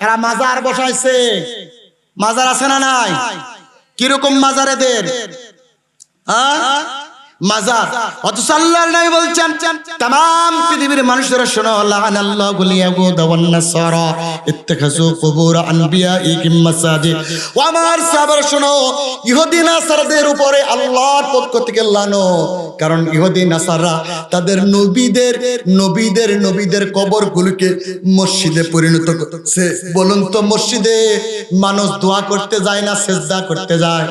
এরা মাজার বসাইছে। মাজার আছে না নাই? কীরকম মাজার এদের? হ্যাঁ? মাজার। অথচ আল্লাহর নবী বলছেন তাম পৃথিবীর মানুষেরা শোনো লাআনাল্লাহু লিয়াগুদ ওয়ান নাসারা কুবুর আনবিয়াইহিম মাসাজিদ। ও আমার সাহাবারা শোনো, ইহুদি নাসারাদের উপরে আল্লাহর পক্ষ থেকে লানো কারণ ইহুদি নাসাররা তাদের নবীদের নবীদের নবীদের কবরগুলোকে মসজিদে পরিণত করছে। বলুন তো মসজিদে মানুষ দোয়া করতে যায় না সেজদা করতে যায়?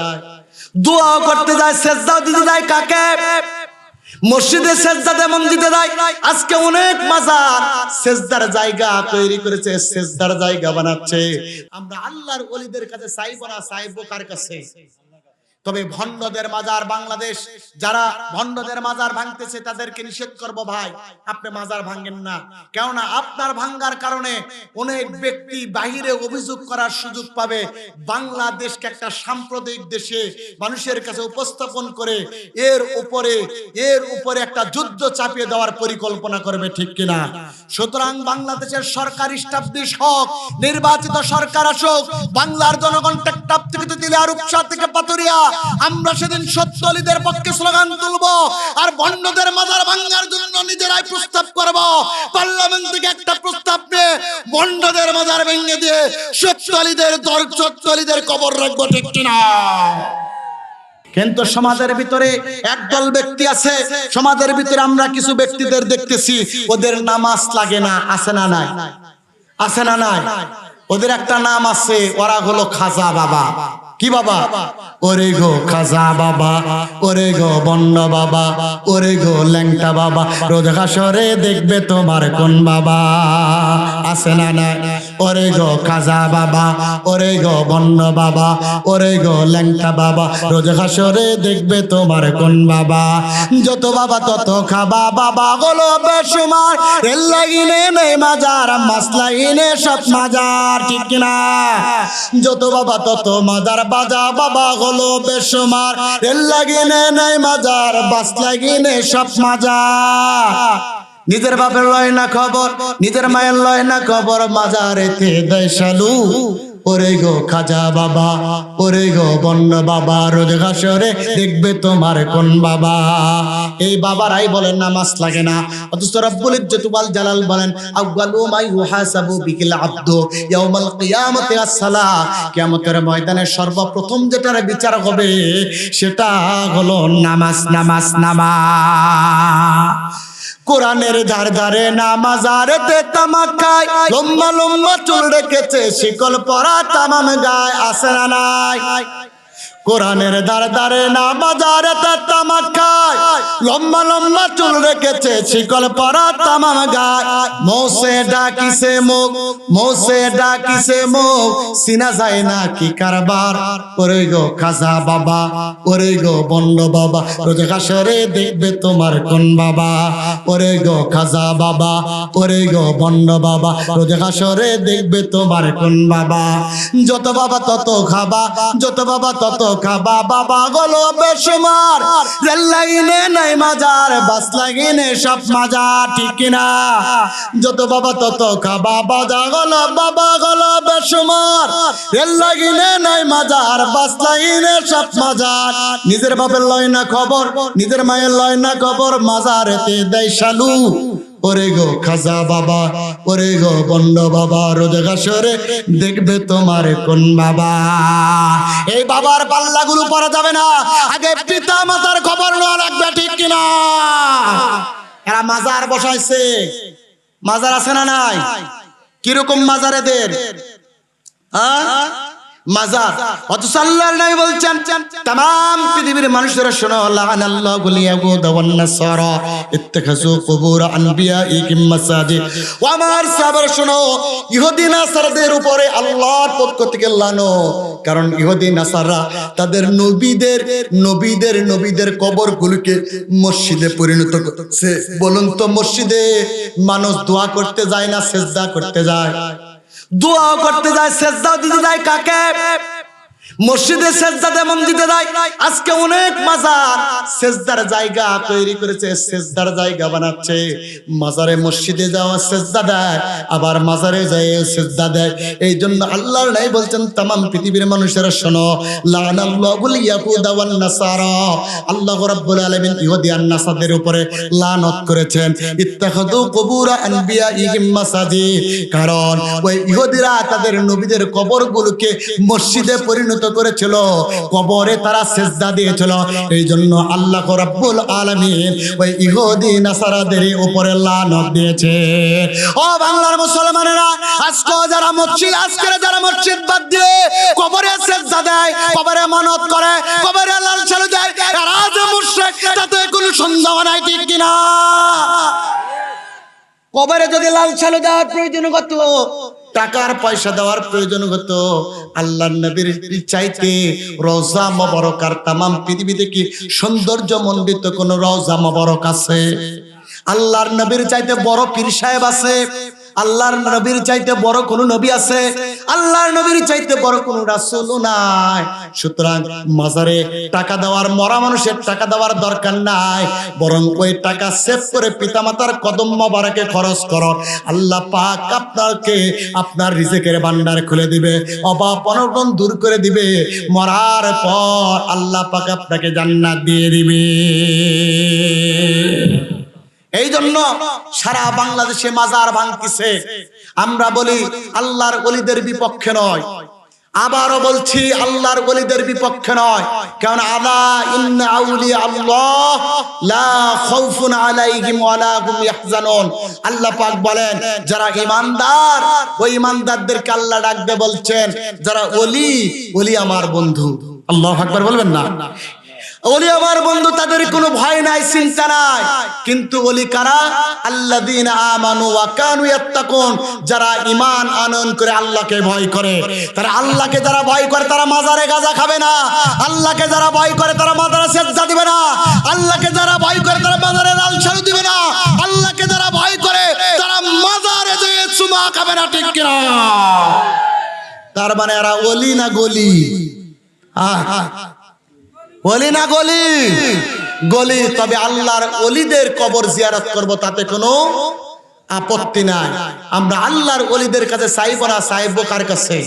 দোয়া করতে যায় সেজদাও দিতে যায় কাকে? মসজিদে সেজদাতে মন্দিরে দিতে যায়, আজকে অনেক মাজার সেজদার জায়গা তৈরি করেছে, সেজদার জায়গা বানাচ্ছে। আমরা আল্লাহর ওলিদের কাছে সাইব না, চাইব কার কাছে? তবে ভণ্ডদের মাজার বাংলাদেশ, যারা ভণ্ডদের মাজার ভাঙতেছে তাদেরকে নিষেধ করব ভাই। আপনি মাজার ভাঙেন না। কেননা আপনার ভাঙ্গার কারণে অনেক ব্যক্তি বাহিরে অভিযোগ করার সুযোগ পাবে। বাংলাদেশকে একটা সাম্প্রদায়িক দেশে মানুষের কাছে উপস্থাপন করে এর উপরে এর উপরে একটা যুদ্ধ চাপিয়ে দেওয়ার পরিকল্পনা করবে ঠিক কিনা? সুতরাং বাংলাদেশের সরকার স্টাবলিশ হোক, নির্বাচিত সরকার আসুক, বাংলার জনগণ টেকটাপ থেকে দিলে আর উপসা থেকে পাতুরিয়া আমরা সেদিন সত্যলিদের পক্ষে স্লোগান তুলব আর বন্যদের মাজার ভাঙ্গার জন্য নিজেরাই প্রস্তাব করব। পার্লামেন্ট থেকে একটা প্রস্তাব নিয়ে বন্যদের মাজার ভেঙে দিয়ে সত্যলিদের দল সত্যলিদের কবর রাখব, ঠিক কিনা? কিন্তু সমাজের ভিতরে একদল ব্যক্তি আছে, সমাজের ভিতরে আমরা কিছু ব্যক্তিদের দেখতেছি, ওদের নামাজ লাগে না, আছে না নাই? আছে না নাই? ওদের একটা নাম আছে, ওরা হলো খাজা বাবা। কি বাবা? ওরে গো খাজা বাবা, ওরে গো বন্ড বাবা, ওরে গো ল্যাংটা বাবা, রোজ হাসরে দেখবে তোমার কোন বাবা আসে না নাই? ওরে গো খাজা বাবা, ওরে গো বন্য বাবা, ওরে গো ল্যাংটা বাবা, রোজ হাসরে দেখবে তোমার কোন বাবা। যত বাবা তত খাবা, বাবা হলো বেসুমার রেল লাইনে নেই মাজার মাস সব মাজার, ঠিক কিনা? যত বাবা তত মাজার বাজা, বাবা হলো বেসুমার রেল লাগিনে নেই মাজার বাস লাগিনে সব মাজার। নিজের বাপের লয় না খবর, নিজের মায়ের লয় না খবর, মাজারেতে দেয় শালু ওরে গো খাজা বাবা, ওরে গো বন্য বাবা, রোজ ঘাসরে দেখবে তোমার কোন বাবা। এই বাবারাই বলেন নামাজ লাগে না। অথচ রব্বুল ইজ্জতুল জালাল বলেন, আউয়ালু মা ইউহাসাবু বিকিল আব্দু, ইয়াউমাল কিয়ামতি আসসালাহ কিয়ামতের ময়দানে সর্বপ্রথম যেটার বিচার হবে, সেটা হলো নামাজ নামাজ নামাজ। কোরআনের ধার ধারে নামাজারেতে তামাক তামাকায় লম্বা লম্বা চুল রেখেছে, শিকল পরা তামাম গায় আসে না নাই? কোরআনের ধারে নামাজারেতে তামাক খায়। লম্বা লম্বা চুল রেখেছে, শিকল পরা তামাম গায়। মৌসে ডাকিছে মুখ, মৌসে ডাকিছে মুখ। সিনা যায় না কি কারবার? ওরে গো খাজা বাবা, ওরে গো বন্ড বাবা, রোজ কাশরে দেখবে তোমার কোন বাবা? ওরে গো খাজা বাবা, ওরে গো বন্ড বাবা, রোজ কাশরে দেখবে তোমার কোন বাবা? যত বাবা তত খাবা, যত বাবা তত খাবা বাবা গলো বেসুমার রেল লাইনে নাই মাজার, বাস লাইনে সব মাজার, ঠিক কিনা? যত বাবা তত খাবা বাজা গলো বাবা গলো বেসুমার রেল লাইনে নাই মাজার, বাস লাইনে সব মাজার। নিজের বাপের লয় না খবর, নিজের মায়ের লয় না খবর, মাজারেতে দেয় শালু। ওরে গো খাজা বাবা, ওরে গো বন্ড বাবা, রোজ গাছরে দেখবে তোমার কোন বাবা। এই বাবার পাল্লাগুলো পরা যাবে না, আগে পিতা মাতার খবর নেওয়া লাগবে ঠিক কিনা? এরা মাজার বসাইছে। মাজার আছে না নাই? কীরকম মাজার এদের? হ্যাঁ? মাজার। অথচ আল্লাহর নবী বলছেন তাম পৃথিবীর মানুষেরা শোনো, লাআনাল্লাহু লিয়াগুদ ওয়ান নাসারা ইত্তাখাযু কুবুর আনবিয়াইহিম মাসাজিদ। ও আমার সাহাবারা শোনো, ইহুদি নাসারদের উপরে আল্লাহর পক্ষ থেকে লানো, কারণ ইহুদি নাসাররা তাদের নবীদের নবীদের নবীদের কবরগুলোকে মসজিদে পরিণত করছে। বলুন তো মসজিদে মানুষ দোয়া করতে যায় না সেজদা করতে যায়? দোয়া করতে যায় সেজদাও দিতে যায় কাকে? মসজিদে সেজদা যেমন দিতে দেয়। আজকে অনেক মাজার সেজদার জায়গা তৈরি করেছে, সেজদার জায়গা বানাচ্ছে। মাজারে মসজিদে যাওয়া সেজদা দেয়, আবার মাজারে যায় সেজদা দেয়। এই জন্য আল্লাহর নাই বলছেন, তামাম পৃথিবীর মানুষেরা শোনো লানাল্লাহুল ইয়াহুদা নাসারা। আল্লাহ রাব্বুল আলামিন ইহুদি আর নাসাদের উপরে লানত করেছেন। ইত্তাখাদু কুবুর আনবিয়াইহিম মাসাজিদ। কারণ ওই ইহুদিরা তাদের নবীদের কবরগুলোকে মসজিদে পরিণত করেছিল, কবরে তারা সেজদা দিয়েছিল। এই জন্য আল্লাহ রাব্বুল আলামিন ওই ইহুদি নাসারাদের উপরে লানত দিয়েছে। ও বাংলার মুসলমানেরা, আজকে যারা মসজিদ আজকে যারা মসজিদ বাদ দিয়ে কবরে সেজদা দেয়, কবরে মানত করে, কবরে লাল চালু দেয় তারা যে মুশরিক, তাতে কোনো সন্দেহ নাই, ঠিক কিনা? কবরে যদি লাল চালু দেওয়ার প্রয়োজন কত টাকার পয়সা দেওয়ার প্রয়োজন হতো। আল্লাহ নবীর চাইতে রওজা মোবারক আর তামাম পৃথিবীতে কি সৌন্দর্য মন্ডিত কোন রোজা মবরক আছে? আল্লাহর নবীর চাইতে বড় পীর সাহেব আছে। আল্লাহর নবীর চাইতে বড় কোন নবী আছে? আল্লাহর নবীর চাইতে বড় কোন রাসূল নাই। সুতরাং মাজারে টাকা দেওয়ার, মরা মানুষের টাকা দেওয়ার দরকার নাই। বরং ওই টাকা সেভ করে পিতামাতার কদম মোবারকে খরচ করো। আল্লাহ পাক আপনাকে আপনার রিজেকের ভান্ডার খুলে দিবে, অভাব অনটন দূর করে দিবে। মরার পর আল্লাহ পাক আপনাকে জান্নাত দিয়ে দিবে। এই জন্য সারা বাংলাদেশে মাজার ভাঙতিছে। আমরা বলি, আল্লাহর অলিদের বিপক্ষে নয়। আবারও বলছি, আল্লাহর অলিদের বিপক্ষে নয়। কারণ আল্লাহ লা খাউফুন আলাইহিম ওয়ালা হুম ইয়াহজানুন। আল্লাহ পাক বলেন, যারা ঈমানদার, ওই ঈমানদারদেরকে আল্লাহ ডাকবে বলছেন, যারা ওলি ওলি আমার বন্ধু। আল্লাহ আকবার বলবেন না? ওলি আমার বন্ধু, তাদের কোনো ভয় নাই, চিন্তা নাই। কিন্তু ওলি কারা? আল্লাযীনা আমানু ওয়া কানু ইয়াত্তাকুন। যারা ঈমান আনয়ন করে আল্লাহকে ভয় করে। তারা আল্লাহকে যারা ভয় করে, তারা মাজারে গাজা খাবে না। আল্লাহকে যারা ভয় করে, তারা মাজারে সেজদা দিবে না। আল্লাহকে যারা ভয় করে, তারা মাজারে লাল শাড়ি দিবে না। আল্লাহকে যারা ভয় করে, তারা মাজারে যেয়ে চুমা খাবে না, ঠিক কিনা? তার মানে এরা ওলি না গলি? আহ বলি না গলি? গলি তবে আল্লাহর অলিদের কবর জিয়ারত করব তাতে কোনো আপত্তি নাই। আমরা আল্লাহর অলিদের কাছে চাইব না, চাইব কার কাছে?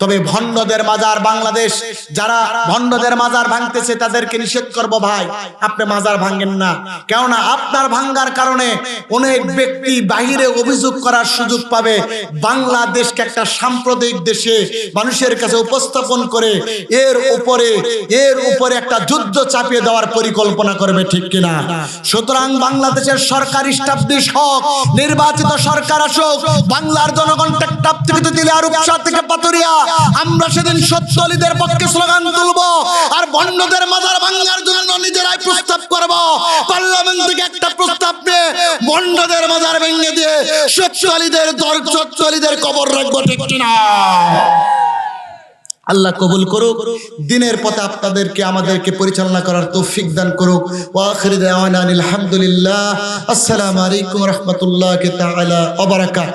তবে ভণ্ডদের মাজার বাংলাদেশ, যারা ভণ্ডদের মাজার ভাঙতেছে তাদেরকে নিষেধ করব ভাই। আপনি মাজার ভাঙেন না। কেননা আপনার ভাঙ্গার কারণে অনেক ব্যক্তি বাহিরে অভিযোগ করার সুযোগ পাবে। বাংলাদেশকে একটা সাম্প্রদায়িক দেশে মানুষের কাছে উপস্থাপন করে এর উপরে এর উপরে একটা যুদ্ধ চাপিয়ে দেওয়ার পরিকল্পনা করবে ঠিক কিনা? সুতরাং বাংলাদেশের সরকার স্টাবলিশ হোক। নির্বাচিত সরকার আসুক, বাংলার জনগণ থেকে দিলে আর থেকে পাতুরিয়া আমরা সেদিন সত্যলিদের পক্ষে স্লোগান তুলব আর বন্যদের মাজার ভাঙ্গার জন্য নিজেরাই প্রস্তাব করব। পার্লামেন্ট থেকে একটা প্রস্তাব নিয়ে বন্যদের মাজার ভেঙে দিয়ে সত্যলিদের দর সত্যলিদের কবর রাখব, ঠিক কিনা? আল্লাহ কবুল করুক। দিনের পথে আপনাদেরকে, আমাদেরকে পরিচালনা করার তৌফিক দান করুক। ওয়াখির আলহামদুলিল্লাহ আসসালামু আলাইকুম রহমতুল্লাহ তাআলা ওয়া বারাকাতুহু।